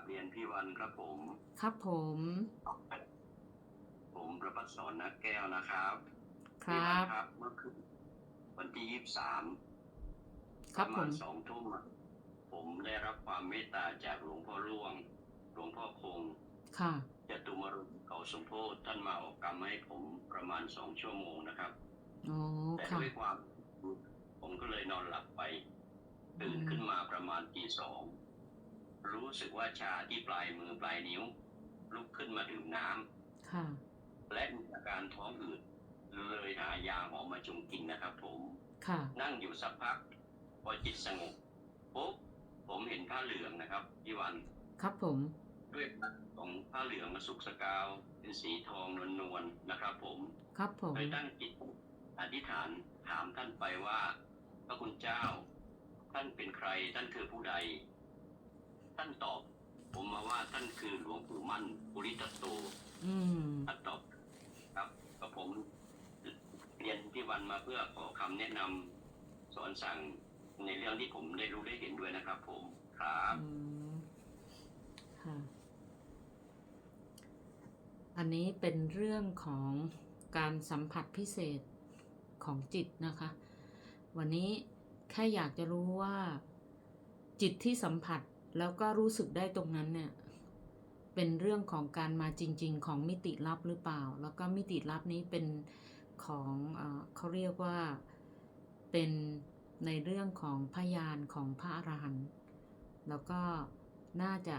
บเรียนพี่วันครับผม ครับผม ผมประพัฒสอนนักแก้วนะครับคพี่รัวันบครับ เมื่อคืนวันที่ยี่สิบสามครัปบระผมาณมสองทุ่มอะผมได้รับความเมตตาจากหลวงพ่อร่วง หลวงพ่อคง ค่ะจตุมรุเขาสมโพธิท่านมาออกกรรมให้ผมประมาณสองชั่วโมงนะครับอ๋อแต่ค่ะด้วยความ ผมก็เลยนอนหลับไป ตื่นขึ้นมาประมาณตีสอง รู้สึกว่าชาที่ปลายมือปลายนิ้ว ลุกขึ้นมาดื่มน้ำค่ะ และมีอาการท้องอืดเลยหายาหอมมาจุงกินนะครับ ผมค่ะนั่งอยู่สักพัก พอจิตสงบปุ๊บผมเห็นผ้าเหลืองนะครับพี่วัน ครับผม ด้วยของผ้าเหลืองมาสุกสกาว เป็นสีทองนวลๆนะครับ ผม ครับผมเลยตั้งจิตอธิษฐานถามท่านไปว่า พระคุณเจ้า ท่านเป็นใครท่านคือผู้ใดท่านตอบ ผมมาว่าท่านคือหลวงปู่มั่นปุริตตโตอืมท่านตอบครับกับผมเรียนที่วันมาเพื่อขอคำแนะนำสอนสั่งในเรื่องที่ผมได้รู้ได้เห็นด้วยนะครับ ผมครับอืมค่ะ อันนี้เป็นเรื่องของการสัมผัสพิเศษของจิตนะคะ วันนี้แค่อยากจะรู้ว่าจิตที่สัมผัส แล้วก็รู้สึกได้ตรงนั้นเนี่ยเป็นเรื่องของการมาจริง ๆ ของมิติลับหรือเปล่า แล้วก็มิติลับนี้เป็นของเอเขาเรียกว่าเป็นในเรื่องของพยานของพระอรหันต์แล้วก็น่าจะ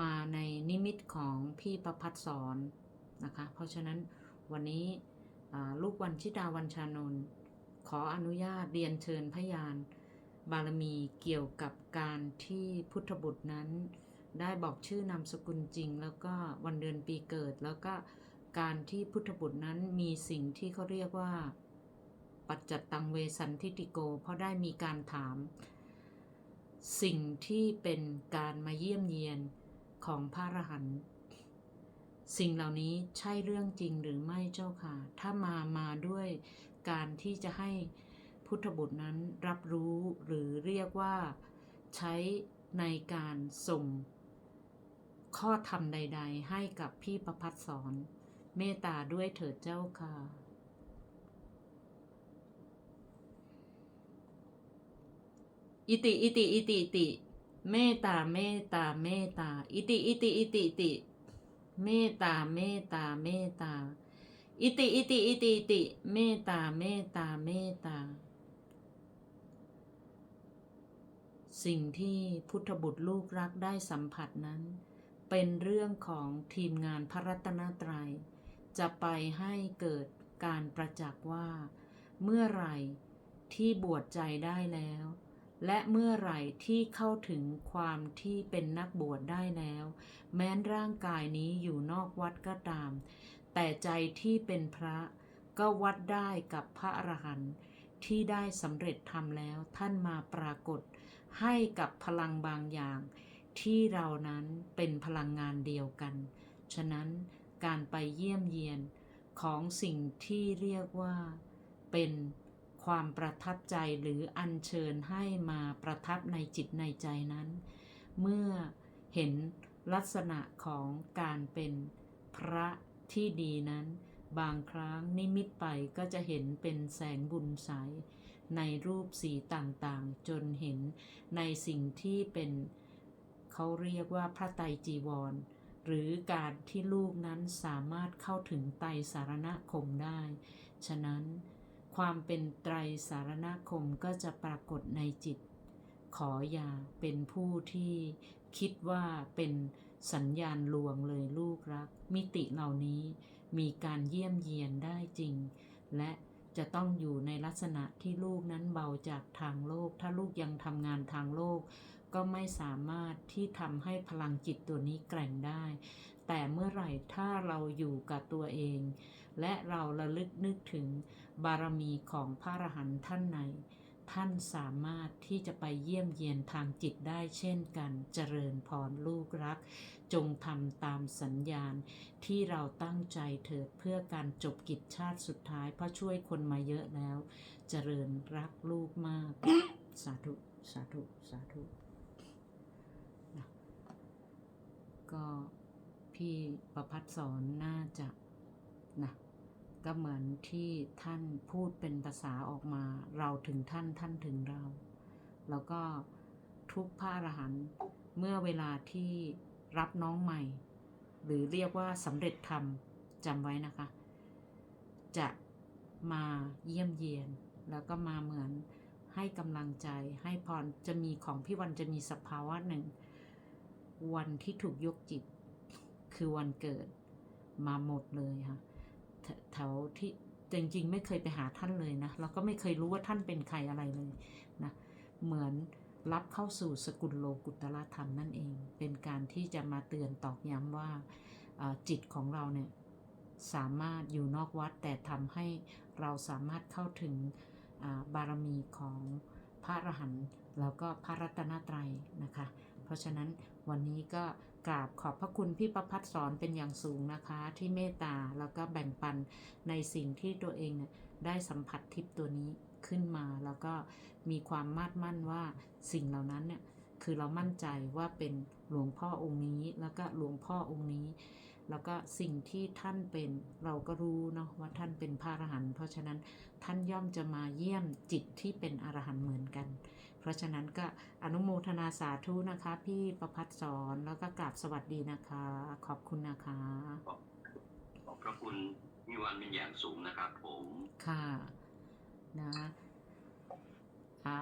มาในนิมิตของพี่ประพัฒสอนนะคะ เพราะฉะนั้นวันนี้ลูกวันชิดาวันชานนท์ขออนุญาตเรียนเชิญพยาน บารมีเกี่ยวกับการที่พุทธบุตรนั้น ได้บอกชื่อนามสกุลจริง แล้วก็วันเดือนปีเกิด แล้วก็การที่พุทธบุตรนั้นมีสิ่งที่เขาเรียกว่า ปัจจตังเวสันทิติโก เพราะได้มีการถาม สิ่งที่เป็นการมาเยี่ยมเยียนของพระอรหันต์สิ่งเหล่านี้ใช่เรื่องจริงหรือไม่เจ้าค่ะ ถ้ามามาด้วยการที่จะให้ พุทธบุตรนั้นรับรู้หรือเรียกว่าใช้ในการส่ง ข้อธรรมใด ๆ ให้กับพี่ประพัฒสอน เมตตาด้วยเถิดเจ้าค่ะ อิติอิติอิติอิติเมตตาเมตตาเมตตาอิติอิติอิติอิติเมตตาเมตตาเมตตาอิติอิติอิติอิติเมตตาเมตตาเมตตา สิ่งที่พุทธบุตรลูกรักได้สัมผัสนั้น เป็นเรื่องของทีมงานพระรัตนตรัย จะไปให้เกิดการประจักษ์ว่า เมื่อไหร่ที่บวชใจได้แล้ว และเมื่อไหร่ที่เข้าถึงความที่เป็นนักบวชได้แล้ว แม้นร่างกายนี้อยู่นอกวัดก็ตาม แต่ใจที่เป็นพระก็วัดได้กับพระอรหันต์ที่ได้สำเร็จทำแล้วท่านมาปรากฏ ให้กับพลังบางอย่าง ที่เรานั้นเป็นพลังงานเดียวกัน ฉะนั้นการไปเยี่ยมเยียนของสิ่งที่เรียกว่า เป็นความประทับใจหรืออัญเชิญให้มาประทับในจิตในใจนั้น เมื่อเห็นลักษณะของการเป็นพระที่ดีนั้น บางครั้งนิมิตไปก็จะเห็นเป็นแสงบุญใส ในรูปสีต่างๆ จนเห็นในสิ่งที่เป็นเขาเรียกว่าพระไตรจีวร หรือการที่ลูกนั้นสามารถเข้าถึงไตรสารณคมได้ ฉะนั้นความเป็นไตรสารณคมก็จะปรากฏในจิต ขออย่าเป็นผู้ที่คิดว่าเป็นสัญญาณลวงเลยลูกรัก มิติเหล่านี้มีการเยี่ยมเยียนได้จริง และ จะต้องอยู่ในลักษณะที่ลูกนั้นเบาจากทางโลก ถ้าลูกยังทำงานทางโลก ก็ไม่สามารถที่ทำให้พลังจิตตัวนี้แกร่งได้ แต่เมื่อไหร่ถ้าเราอยู่กับตัวเอง และเราระลึกนึกถึงบารมีของพระอรหันต์ท่านไหน ท่านสามารถที่จะไปเยี่ยมเยียนทางจิตได้เช่นกันเจริญพรลูกรัก จงทำตามสัญญาณที่เราตั้งใจเถิดเพื่อการจบกิจชาติสุดท้าย เพราะช่วยคนมาเยอะแล้ว เจริญรักลูกมาก สาธุ สาธุ สาธุนะก็พี่ประพัฒสอนน่าจะนะ ก็เหมือนที่ท่านพูดเป็นภาษาออกมา เราถึงท่านท่านถึงเรา แล้วก็ทุกพระอรหันต์เมื่อเวลาที่รับน้องใหม่ หรือเรียกว่าสำเร็จธรรมจำไว้นะคะ จะมาเยี่ยมเยียน แล้วก็มาเหมือนให้กำลังใจให้พรจะมีของพี่วันจะมีสภาวะหนึ่ง วันที่ถูกยกจิต คือวันเกิดมาหมดเลยค่ะ แถวที่จริงๆ ไม่เคยไปหาท่านเลยนะแล้วก็ไม่เคยรู้ว่าท่านเป็นใครอะไรเลยนะเหมือนรับเข้าสู่สกุลโลกุตละธรรมนั่นเอง เป็นการที่จะมาเตือนตอกย้ำว่าจิตของเราเนี่ยสามารถอยู่นอกวัดแต่ทำให้เราสามารถเข้าถึงบารมีของพระอรหันต์แล้วก็พระรัตนตรัยนะคะ เพราะฉะนั้นวันนี้ก็ กราบขอบพระคุณพี่ประพัฒสอนเป็นอย่างสูงนะคะ ที่เมตตาแล้วก็แบ่งปันในสิ่งที่ตัวเองเนี่ยได้สัมผัสทิพย์ตัวนี้ขึ้นมา แล้วก็มีความมาดมั่นว่าสิ่งเหล่านั้นเนี่ยคือเรามั่นใจว่าเป็นหลวงพ่อองค์นี้แล้วก็หลวงพ่อองค์นี้ แล้วก็สิ่งที่ท่านเป็นเราก็รู้เนาะว่าท่านเป็นพระอรหันต์เพราะฉะนั้นท่านย่อมจะมาเยี่ยมจิตที่เป็นอรหันต์เหมือนกัน เพราะฉะนั้นก็อนุโมทนาสาธุนะคะ พี่ประพัฒสอนแล้วก็กราบสวัสดีนะคะ ขอบคุณนะคะ ขอบพระคุณมีวันเป็นอย่างสูงนะครับผม ค่ะ นะอ่า